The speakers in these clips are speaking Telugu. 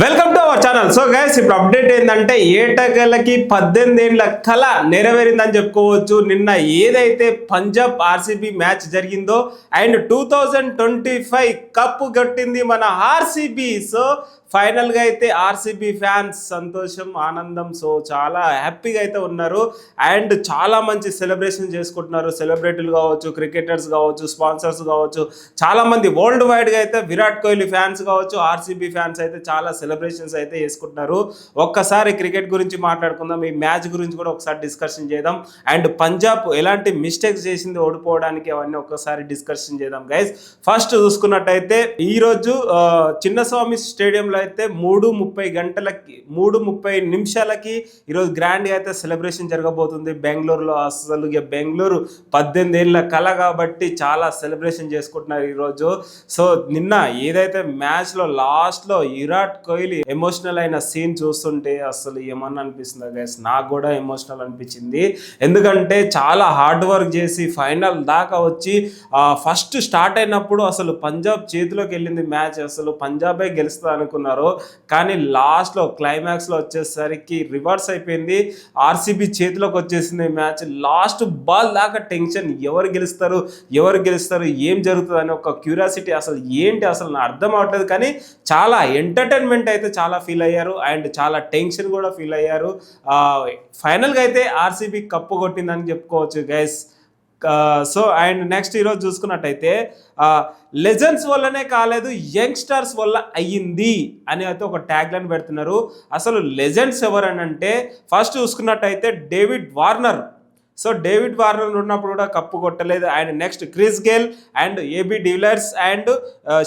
Welcome to our channel so guys ఇప్పుడు అప్డేట్ ఏంటంటే ఏటగలకి పద్దెనిమిది ఏళ్ళ కళ నెరవేరిందని చెప్పుకోవచ్చు నిన్న ఏదైతే పంజాబ్ ఆర్సీబీ మ్యాచ్ జరిగిందో and two thousand twenty five cup కట్టింది మన ఆర్సీబీ సో ఫైనల్గా అయితే ఆర్సీబీ ఫ్యాన్స్ సంతోషం ఆనందం సో చాలా హ్యాపీగా అయితే ఉన్నారు అండ్ చాలా మంచి సెలబ్రేషన్ చేసుకుంటున్నారు సెలబ్రిటీలు కావచ్చు క్రికెటర్స్ కావచ్చు స్పాన్సర్స్ కావచ్చు చాలామంది వరల్డ్ వైడ్గా అయితే విరాట్ కోహ్లీ ఫ్యాన్స్ కావచ్చు ఆర్సీబీ ఫ్యాన్స్ అయితే చాలా సెలబ్రేషన్స్ అయితే చేసుకుంటున్నారు ఒక్కసారి క్రికెట్ గురించి మాట్లాడుకుందాం ఈ మ్యాచ్ గురించి కూడా ఒకసారి డిస్కషన్ చేద్దాం అండ్ పంజాబ్ ఎలాంటి మిస్టేక్స్ చేసింది ఓడిపోవడానికి అవన్నీ ఒక్కసారి డిస్కషన్ చేద్దాం గైస్ ఫస్ట్ చూసుకున్నట్టయితే ఈరోజు చిన్నస్వామి స్టేడియంలో అయితే మూడు ముప్పై గంటలకి మూడు ముప్పై నిమిషాలకి ఈరోజు గ్రాండ్గా అయితే సెలబ్రేషన్ జరగబోతుంది బెంగళూరులో అసలు ఇక బెంగళూరు పద్దెనిమిది ఏళ్ళ కళ కాబట్టి చాలా సెలబ్రేషన్ చేసుకుంటున్నారు ఈరోజు సో నిన్న ఏదైతే మ్యాచ్లో లాస్ట్లో విరాట్ కోహ్లీ ఎమోషనల్ అయిన సీన్ చూస్తుంటే అసలు ఏమన్నా అనిపిస్తుంది గైస్ నాకు కూడా ఎమోషనల్ అనిపించింది ఎందుకంటే చాలా హార్డ్ వర్క్ చేసి ఫైనల్ దాకా వచ్చి ఫస్ట్ స్టార్ట్ అయినప్పుడు అసలు పంజాబ్ చేతిలోకి వెళ్ళింది మ్యాచ్ అసలు పంజాబే గెలుస్తా అనుకున్నారు అనుకున్నారు కానీ లాస్ట్లో క్లైమాక్స్లో వచ్చేసరికి రివర్స్ అయిపోయింది ఆర్సీబీ చేతిలోకి వచ్చేసింది మ్యాచ్ లాస్ట్ బాల్ దాకా టెన్షన్ ఎవరు గెలుస్తారు ఎవరు గెలుస్తారు ఏం జరుగుతుంది అనే ఒక క్యూరియాసిటీ అసలు ఏంటి అసలు నా అర్థం అవట్లేదు కానీ చాలా ఎంటర్టైన్మెంట్ అయితే చాలా ఫీల్ అయ్యారు అండ్ చాలా టెన్షన్ కూడా ఫీల్ అయ్యారు ఫైనల్గా అయితే ఆర్సీబీ కప్పు కొట్టిందని చెప్పుకోవచ్చు గైస్ సో అండ్ నెక్స్ట్ ఈరోజు చూసుకున్నట్టయితే లెజెండ్స్ వల్లనే కాలేదు యంగ్స్టర్స్ వల్ల అయ్యింది అని అయితే ఒక లైన్ పెడుతున్నారు అసలు లెజెండ్స్ ఎవరనంటే ఫస్ట్ చూసుకున్నట్టయితే David Warner so David Warner ఉన్నప్పుడు కూడా కప్పు కొట్టలేదు and next Chris Gayle and AB de Villiers and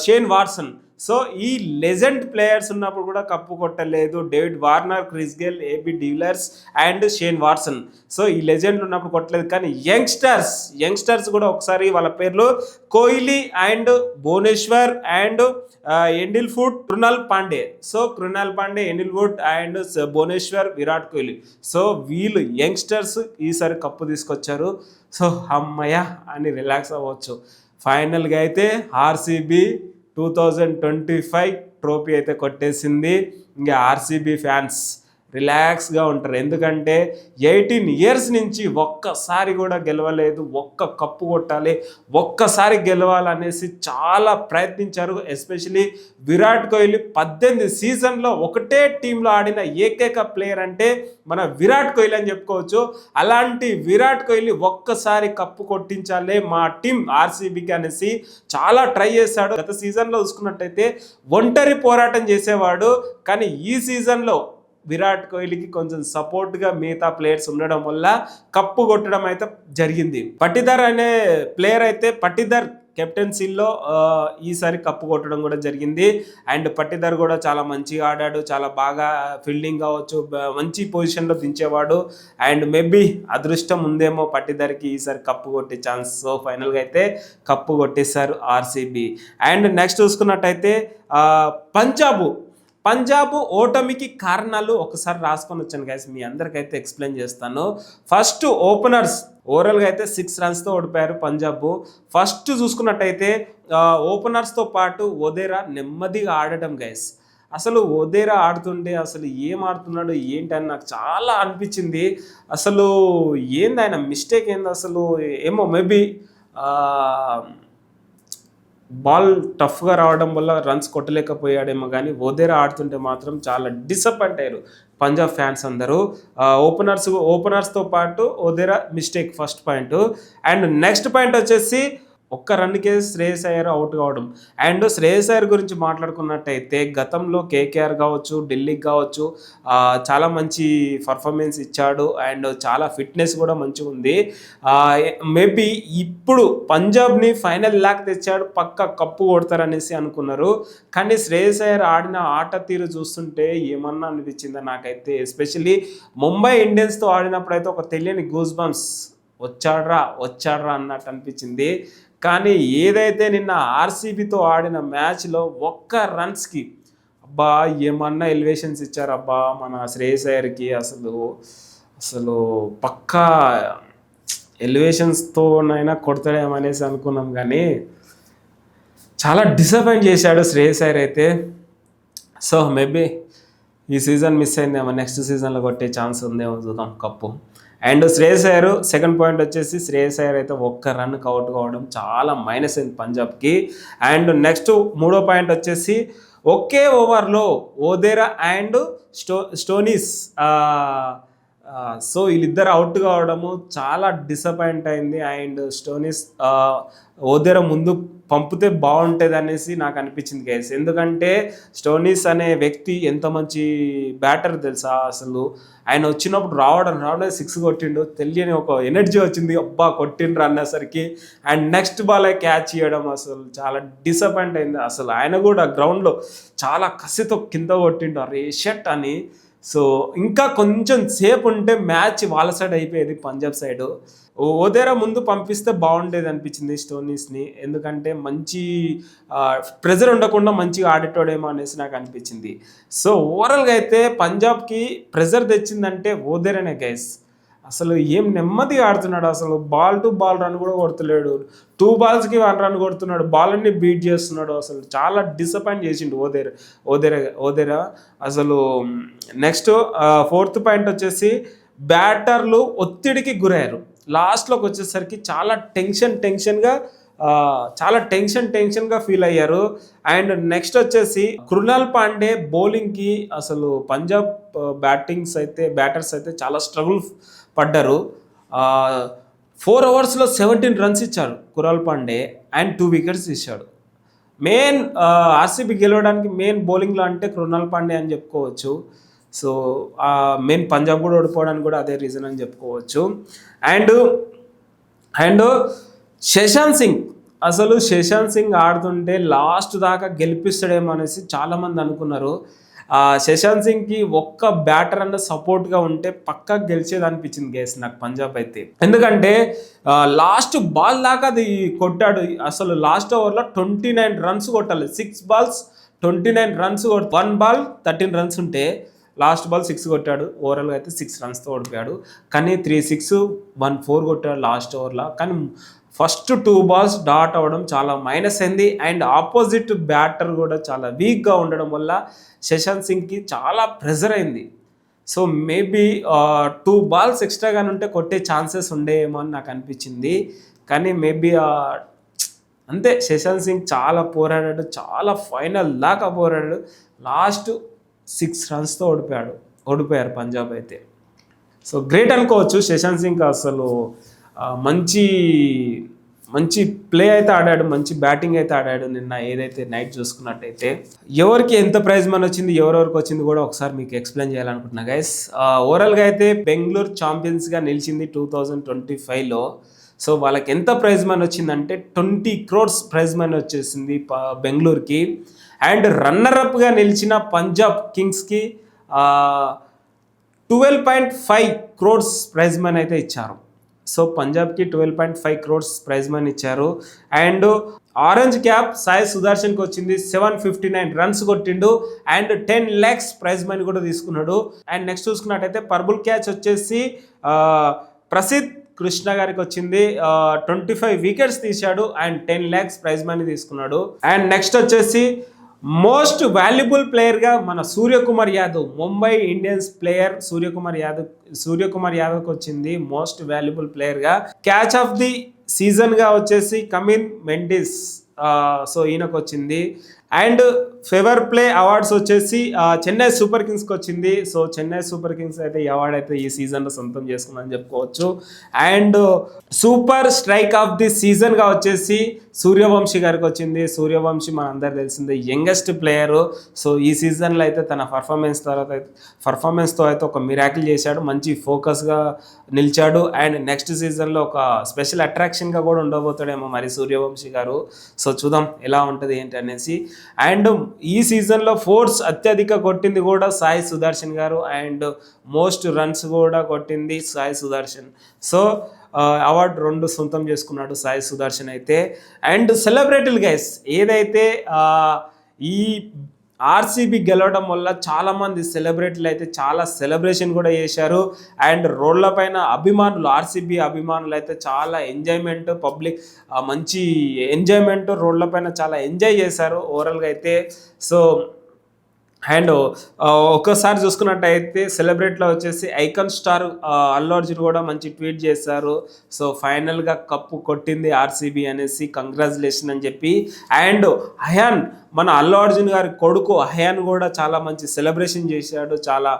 Shane Watson so ఈ లెజెండ్ ప్లేయర్స్ ఉన్నప్పుడు కూడా కప్పు కొట్టలేదు David Warner Chris Gayle AB de Villiers and Shane Watson so ఈ లెజెండ్ ఉన్నప్పుడు కొట్టలేదు కానీ యంగ్స్టర్స్ యంగ్స్టర్స్ కూడా ఒకసారి వాళ్ళ పేర్లు కోహ్లీ అండ్ భువనేశ్వర్ అండ్ ఎండిల్ ఫుడ్ కృణాల్ పాండే సో కృణాల్ పాండే ఎండిల్ ఫుడ్ అండ్ భువనేశ్వర్ విరాట్ కోహ్లీ సో వీళ్ళు యంగ్స్టర్స్ ఈసారి కప్పు తీసుకొచ్చారు సో అమ్మయ్య అని రిలాక్స్ అవ్వచ్చు ఫైనల్గా అయితే RCB two thousand twenty five trophy అయితే కొట్టేసింది ఇంకా ఆర్సీబీ ఫ్యాన్స్ రిలాక్స్గా ఉంటారు ఎందుకంటే ఎయిటీన్ ఇయర్స్ నుంచి ఒక్కసారి కూడా గెలవలేదు ఒక్క కప్పు కొట్టాలి ఒక్కసారి గెలవాలనేసి చాలా ప్రయత్నించారు ఎస్పెషలీ విరాట్ కోహ్లీ పద్దెనిమిది సీజన్లో ఒకటే టీంలో ఆడిన ఏకైక ప్లేయర్ అంటే మన విరాట్ కోహ్లీ అని చెప్పుకోవచ్చు అలాంటి విరాట్ కోహ్లీ ఒక్కసారి కప్పు కొట్టించాలి మా టీం ఆర్సీబీకి అనేసి చాలా ట్రై చేశాడు గత సీజన్లో చూసుకున్నట్టయితే ఒంటరి పోరాటం చేసేవాడు కానీ ఈ సీజన్లో విరాట్ కోహ్లీకి కొంచెం సపోర్ట్గా మిగతా ప్లేయర్స్ ఉండడం వల్ల కప్పు కొట్టడం అయితే జరిగింది పట్టిదర్ అనే ప్లేయర్ అయితే పట్టిదర్ కెప్టెన్సీలో ఈసారి కప్పు కొట్టడం కూడా జరిగింది అండ్ పట్టిదర్ కూడా చాలా మంచిగా ఆడాడు చాలా బాగా ఫీల్డింగ్ కావచ్చు మంచి పొజిషన్లో దించేవాడు అండ్ మేబీ అదృష్టం ఉందేమో పట్టిదర్కి ఈసారి కప్పు కొట్టే ఛాన్స్ సో ఫైనల్గా అయితే కప్పు కొట్టేశారు ఆర్సీబీ అండ్ నెక్స్ట్ చూసుకున్నట్టయితే పంజాబు పంజాబ్ ఓటమికి కారణాలు ఒకసారి రాసుకొని వచ్చాను గైస్ మీ అందరికైతే ఎక్స్ప్లెయిన్ చేస్తాను ఫస్ట్ ఓపెనర్స్ ఓవరాల్గా అయితే సిక్స్ రన్స్తో ఓడిపోయారు పంజాబ్ ఫస్ట్ చూసుకున్నట్టయితే ఓపెనర్స్తో పాటు ఒదేరా నెమ్మదిగా ఆడటం గైస్ అసలు ఒదేరా ఆడుతుండే అసలు ఏం ఆడుతున్నాడు ఏంటి అని నాకు చాలా అనిపించింది అసలు ఏంది ఆయన మిస్టేక్ ఏంది అసలు ఏమో మేబీ బాల్ టఫ్గా రావడం వల్ల రన్స్ కొట్టలేకపోయాడేమో కానీ ఓదేర ఆడుతుంటే మాత్రం చాలా డిసప్పాయింట్ అయ్యారు పంజాబ్ ఫ్యాన్స్ అందరూ ఓపెనర్స్ ఓపెనర్స్తో పాటు ఓదేరా mistake first point and next point వచ్చేసి ఒక్క రన్కే శ్రేయస్ అయ్యర్ అవుట్ కావడం అండ్ శ్రేయస్ అయ్యర్ గురించి మాట్లాడుకున్నట్టయితే గతంలో కేకేఆర్ కావచ్చు ఢిల్లీకి కావచ్చు చాలా మంచి పర్ఫార్మెన్స్ ఇచ్చాడు అండ్ చాలా ఫిట్నెస్ కూడా మంచిగా ఉంది మేబీ ఇప్పుడు పంజాబ్ని ఫైనల్ ల్యాక్ తెచ్చాడు పక్క కప్పు కొడతారనేసి అనుకున్నారు కానీ శ్రేయస్ అయ్యర్ ఆడిన ఆట తీరు చూస్తుంటే ఏమన్నా అనిపించిందా నాకైతే ఎస్పెషల్లీ ముంబై ఇండియన్స్తో ఆడినప్పుడైతే ఒక తెలియని గూస్ బంప్స్ వచ్చాడ్రా వచ్చాడ్రా అన్నట్టు అనిపించింది కానీ ఏదైతే నిన్న ఆర్సీబీతో ఆడిన మ్యాచ్లో ఒక్క రన్స్కి అబ్బా ఏమన్నా ఎలివేషన్స్ ఇచ్చారబ్బా మన శ్రేయస్ అయ్యర్కి అసలు అసలు పక్కా ఎలివేషన్స్తోనైనా కొడతాడేమనేసి అనుకున్నాం కానీ చాలా డిసప్పాయింట్ చేశాడు శ్రేయస్ అయ్యర్ అయితే సో మేబీ ఈ సీజన్ మిస్ అయిందేమో నెక్స్ట్ సీజన్లో కొట్టే ఛాన్స్ ఉందేమో చూద్దాం కప్పు అండ్ శ్రేయస్ అయ్యారు సెకండ్ పాయింట్ వచ్చేసి శ్రేయస్ అయ్యర్ అయితే ఒక్క రన్కి అవుట్ కావడం చాలా మైనస్ అయింది పంజాబ్కి అండ్ నెక్స్ట్ మూడో పాయింట్ వచ్చేసి ఒకే ఓవర్లో ఓదేరా అండ్ స్టో స్టోనీస్ సో వీళ్ళిద్దరు అవుట్ కావడము చాలా డిసప్పాయింట్ అయింది అండ్ స్టోనీస్ ఓదేరా ముందు పంపితే బాగుంటుంది అనేసి నాకు అనిపించింది గైస్ ఎందుకంటే స్టోనీస్ అనే వ్యక్తి ఎంత మంచి బ్యాటర్ తెలుసా అసలు ఆయన వచ్చినప్పుడు రావడం రావడం సిక్స్ కొట్టిండు తెలియని ఒక ఎనర్జీ వచ్చింది అబ్బా కొట్టిండ్రు అన్నసరికి అండ్ నెక్స్ట్ బాలే క్యాచ్ చేయడం అసలు చాలా డిసప్పాయింట్ అయింది అసలు ఆయన కూడా గ్రౌండ్లో చాలా కసితో కింద కొట్టిండు అరే షట్ అని సో ఇంకా కొంచెం సేపు ఉంటే మ్యాచ్ వాళ్ళ సైడ్ అయిపోయేది పంజాబ్ సైడు ఓదేరా ముందు పంపిస్తే బాగుండేది అనిపించింది స్టోనీస్ని ఎందుకంటే మంచి ప్రెజర్ ఉండకుండా మంచిగా ఆడేటోడేమో అనేసి నాకు అనిపించింది సో ఓవరాల్గా అయితే పంజాబ్కి ప్రెజర్ తెచ్చిందంటే ఓదేరనే గైస్ అసలు ఏం నెమ్మదిగా ఆడుతున్నాడు అసలు బాల్ టు బాల్ రన్ కూడా కొడతలేడు టూ బాల్స్కి వన్ రన్ కొడుతున్నాడు బాల్ అన్ని బీట్ చేస్తున్నాడు అసలు చాలా డిసప్పాయింట్ చేసిండు ఓదేర ఓదేర ఓదేరా అసలు నెక్స్ట్ ఫోర్త్ పాయింట్ వచ్చేసి బ్యాటర్లు ఒత్తిడికి గురయ్యారు లాస్ట్లోకి వచ్చేసరికి చాలా టెన్షన్ టెన్షన్గా చాలా టెన్షన్ టెన్షన్గా ఫీల్ అయ్యారు అండ్ నెక్స్ట్ వచ్చేసి కృణాల్ పాండే బౌలింగ్కి అసలు పంజాబ్ బ్యాటింగ్స్ అయితే బ్యాటర్స్ అయితే చాలా స్ట్రగుల్ పడ్డారు ఫోర్ అవర్స్లో సెవెంటీన్ రన్స్ ఇచ్చారు Krunal Pandey and two wickets ఇచ్చాడు మెయిన్ ఆర్సీబీ గెలవడానికి మెయిన్ బౌలింగ్లో అంటే కృణాల్ పాండే అని చెప్పుకోవచ్చు సో మెయిన్ పంజాబ్ కూడా ఓడిపోవడానికి కూడా అదే రీజన్ అని చెప్పుకోవచ్చు అండ్ అండ్ శశాంత్ సింగ్ అసలు శశాంత్ సింగ్ ఆడుతుంటే లాస్ట్ దాకా గెలిపిస్తాడేమో అనేసి చాలామంది అనుకున్నారు శశాంత్ సింగ్కి ఒక్క బ్యాటర్ అన్న సపోర్ట్గా ఉంటే పక్క గెలిచేది అనిపించింది గేస్ నాకు పంజాబ్ అయితే ఎందుకంటే లాస్ట్ బాల్ దాకా అది కొట్టాడు అసలు లాస్ట్ ఓవర్లో ట్వంటీ నైన్ రన్స్ కొట్టాలి six balls twenty nine runs one ball thirteen runs ఉంటే లాస్ట్ బాల్ సిక్స్ కొట్టాడు ఓవరాల్గా అయితే సిక్స్ రన్స్తో ఓడిపోయాడు కానీ త్రీ సిక్స్ వన్ ఫోర్ కొట్టాడు లాస్ట్ ఓవర్లో కానీ ఫస్ట్ టూ బాల్స్ డాట్ అవ్వడం చాలా మైనస్ అయింది అండ్ ఆపోజిట్ బ్యాటర్ కూడా చాలా వీక్గా ఉండడం వల్ల శశాంత్ సింగ్కి చాలా ప్రెజర్ అయింది సో మేబీ టూ బాల్స్ ఎక్స్ట్రాగానే ఉంటే కొట్టే ఛాన్సెస్ ఉండేమో అని నాకు అనిపించింది కానీ మేబీ అంతే శశాంత్ సింగ్ చాలా పోరాడాడు చాలా ఫైనల్ దాకా పోరాడాడు లాస్ట్ సిక్స్ రన్స్తో ఓడిపోయాడు ఓడిపోయారు పంజాబ్ అయితే సో గ్రేట్ అనుకోవచ్చు శశాంత్ సింగ్ అసలు మంచి మంచి ప్లే అయితే ఆడాడు మంచి బ్యాటింగ్ అయితే ఆడాడు నిన్న ఏదైతే నైట్ చూసుకున్నట్టయితే ఎవరికి ఎంత ప్రైజ్ మన వచ్చింది ఎవరెవరికి వచ్చింది కూడా ఒకసారి మీకు ఎక్స్ప్లెయిన్ చేయాలనుకుంటున్నా గైస్ ఓవరాల్గా అయితే బెంగళూరు ఛాంపియన్స్గా నిలిచింది టూ థౌజండ్ ట్వంటీ ఫైవ్లో సో వాళ్ళకి ఎంత ప్రైజ్ మనీ వచ్చిందంటే ట్వంటీ క్రోర్స్ ప్రైజ్ మనీ వచ్చేసింది బెంగళూరుకి అండ్ రన్నరప్గా నిలిచిన Punjab కింగ్స్కి twelve point five crores prize money అయితే ఇచ్చారు so పంజాబ్కి twelve point five crores prize money ఇచ్చారు అండ్ ఆరెంజ్ క్యాప్ సాయి సుదర్శన్కి వచ్చింది సెవెన్ ఫిఫ్టీ నైన్ రన్స్ కొట్టిండు and ten lakhs prize money కూడా తీసుకున్నాడు అండ్ నెక్స్ట్ చూసుకున్నట్టయితే పర్బుల్ క్యాచ్ వచ్చేసి ప్రసిద్ధ్ కృష్ణ గారికి వచ్చింది ట్వంటీ ఫైవ్ వికెట్స్ తీశాడు and ten lakhs prize money తీసుకున్నాడు అండ్ నెక్స్ట్ వచ్చేసి మోస్ట్ వాల్యుబుల్ ప్లేయర్గా మన సూర్యకుమార్ యాదవ్ ముంబై ఇండియన్స్ ప్లేయర్ సూర్యకుమార్ యాదవ్ సూర్యకుమార్ యాదవ్కి వచ్చింది మోస్ట్ వాల్యుబుల్ ప్లేయర్గా క్యాచ్ ఆఫ్ ది సీజన్గా వచ్చేసి కమిన్ మెండిస్ సో ఈయనకు వచ్చింది అండ్ ఫెవర్ ప్లే అవార్డ్స్ వచ్చేసి చెన్నై సూపర్ కింగ్స్కి వచ్చింది సో చెన్నై సూపర్ కింగ్స్ అయితే ఈ అవార్డ్ అయితే ఈ సీజన్లో సొంతం చేసుకుందని చెప్పుకోవచ్చు and super strike of the సీజన్గా వచ్చేసి సూర్యవంశీ గారికి వచ్చింది సూర్యవంశీ మనందరూ తెలిసిందే యంగెస్ట్ ప్లేయరు సో ఈ సీజన్లో అయితే తన పర్ఫార్మెన్స్ తర్వాత అయితే పర్ఫార్మెన్స్తో అయితే ఒక మిరాకిల్ చేశాడు మంచి ఫోకస్గా నిలిచాడు అండ్ నెక్స్ట్ సీజన్లో ఒక స్పెషల్ అట్రాక్షన్గా కూడా ఉండబోతాడేమో మరి సూర్యవంశీ గారు సో చూద్దాం ఎలా ఉంటుంది ఏంటి అనేసి అండ్ ఈ సీజన్లో ఫోర్స్ అత్యధిక కొట్టింది కూడా సాయి సుదర్శన్ గారు అండ్ మోస్ట్ రన్స్ కూడా కొట్టింది సాయి సుదర్శన్ సో అవార్డు రెండు సొంతం చేసుకున్నాడు సాయి సుదర్శన్ అయితే అండ్ సెలబ్రిటీలు గైస్ ఏదైతే ఈ ఆర్సీబీ గెలవడం వల్ల చాలామంది సెలబ్రిటీలు అయితే చాలా సెలబ్రేషన్ కూడా చేశారు అండ్ రోడ్ల పైన అభిమానులు ఆర్సీబీ అభిమానులు అయితే చాలా ఎంజాయ్మెంట్ పబ్లిక్ మంచి ఎంజాయ్మెంట్ రోడ్ల పైన చాలా ఎంజాయ్ చేశారు ఓవరాల్గా అయితే సో అండ్ ఒక్కసారి చూసుకున్నట్టయితే సెలబ్రేట్లో వచ్చేసి ఐకాన్ స్టార్ అల్లు అర్జున్ కూడా మంచి ట్వీట్ చేశారు సో ఫైనల్గా కప్పు కొట్టింది ఆర్సీబీ అనేసి కంగ్రాచులేషన్ అని చెప్పి అండ్ అయాన్ మన అల్లు అర్జున్ గారి కొడుకు అయాన్ కూడా చాలా మంచి సెలబ్రేషన్ చేశాడు చాలా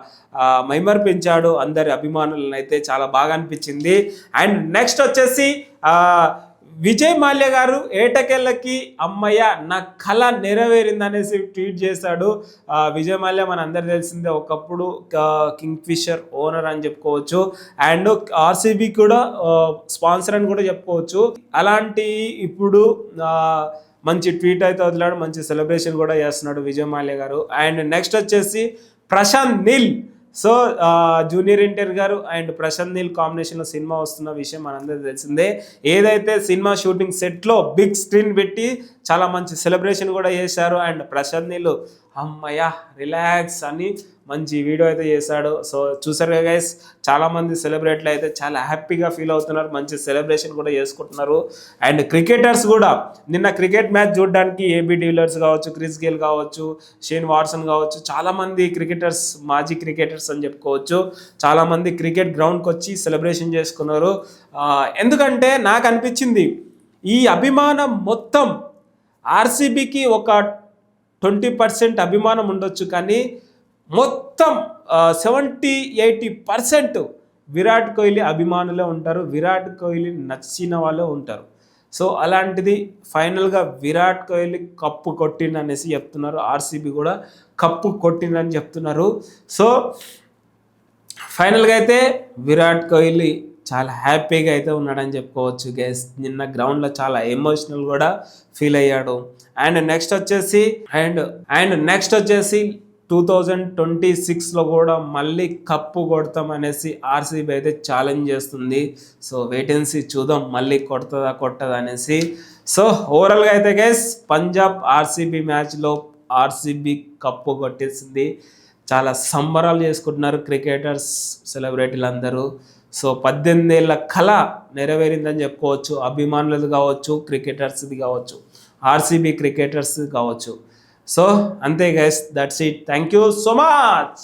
మైమర్పించాడు అందరి అభిమానులను అయితే చాలా బాగా అనిపించింది అండ్ నెక్స్ట్ వచ్చేసి విజయ్ మాల్య గారు ఏటకెళ్ళకి అమ్మయ్య నా కళ నెరవేరిందనేసి ట్వీట్ చేశాడు విజయ్ మాల్య మన అందరు తెలిసిందే ఒకప్పుడు కింగ్ ఫిషర్ ఓనర్ అని చెప్పుకోవచ్చు అండ్ ఆర్సీబీ కూడా స్పాన్సర్ అని కూడా చెప్పుకోవచ్చు అలాంటి ఇప్పుడు మంచి ట్వీట్ అయితే వదిలాడు మంచి సెలబ్రేషన్ కూడా చేస్తున్నాడు విజయ్ మాల్య గారు అండ్ నెక్స్ట్ వచ్చేసి ప్రశాంత్ నీల్ సో జూనియర్ ఎన్టీఆర్ గారు అండ్ ప్రశాంత్ నీల్ కాంబినేషన్లో సినిమా వస్తున్న విషయం మనందరికి తెలిసిందే ఏదైతే సినిమా షూటింగ్ సెట్లో బిగ్ స్క్రీన్ పెట్టి చాలా మంచి సెలబ్రేషన్ కూడా చేశారు అండ్ ప్రశాంత్ నీళ్ళు అమ్మయ్య రిలాక్స్ అని మంచి వీడియో అయితే చేశాడు సో కదా గైస్ చాలామంది సెలబ్రేట్లు అయితే చాలా హ్యాపీగా ఫీల్ అవుతున్నారు మంచి సెలబ్రేషన్ కూడా చేసుకుంటున్నారు అండ్ క్రికెటర్స్ కూడా నిన్న క్రికెట్ మ్యాచ్ చూడడానికి ఏబీ డీలర్స్ కావచ్చు క్రిస్ గేల్ కావచ్చు షేన్ వాట్సన్ కావచ్చు చాలామంది క్రికెటర్స్ మాజీ క్రికెటర్స్ అని చెప్పుకోవచ్చు చాలామంది క్రికెట్ గ్రౌండ్కి వచ్చి సెలబ్రేషన్ చేసుకున్నారు ఎందుకంటే నాకు అనిపించింది ఈ అభిమానం మొత్తం ఆర్సీబీకి ఒక ట్వంటీ పర్సెంట్ అభిమానం ఉండొచ్చు కానీ మొత్తం seventy eighty percent Virat Kohli అభిమానులే ఉంటారు విరాట్ కోహ్లీ నచ్చిన వాళ్ళే ఉంటారు సో అలాంటిది ఫైనల్గా విరాట్ కోహ్లీ కప్పు అనేసి చెప్తున్నారు ఆర్సీబీ కూడా కప్పు కొట్టిందని చెప్తున్నారు సో ఫైనల్గా అయితే విరాట్ కోహ్లీ చాలా హ్యాపీగా అయితే ఉన్నాడని చెప్పుకోవచ్చు గేస్ నిన్న గ్రౌండ్లో చాలా ఎమోషనల్ కూడా ఫీల్ అయ్యాడు అండ్ నెక్స్ట్ వచ్చేసి అండ్ అండ్ నెక్స్ట్ వచ్చేసి టూ థౌజండ్ ట్వంటీ సిక్స్లో కూడా మళ్ళీ కప్పు కొడతామనేసి ఆర్సీబీ అయితే ఛాలెంజ్ చేస్తుంది సో వేటెన్సీ చూద్దాం మళ్ళీ కొడతదా కొట్టదా అనేసి సో ఓవరాల్గా అయితే గైస్ పంజాబ్ ఆర్సీబీ మ్యాచ్లో ఆర్సీబీ కప్పు కొట్టేసింది చాలా సంబరాలు చేసుకుంటున్నారు క్రికెటర్స్ సెలబ్రిటీలు అందరూ సో ఏళ్ళ కళ నెరవేరిందని చెప్పుకోవచ్చు అభిమానులది కావచ్చు క్రికెటర్స్ది కావచ్చు ఆర్సీబీ క్రికెటర్స్ కావచ్చు So, ante guys, that's it. Thank you so much.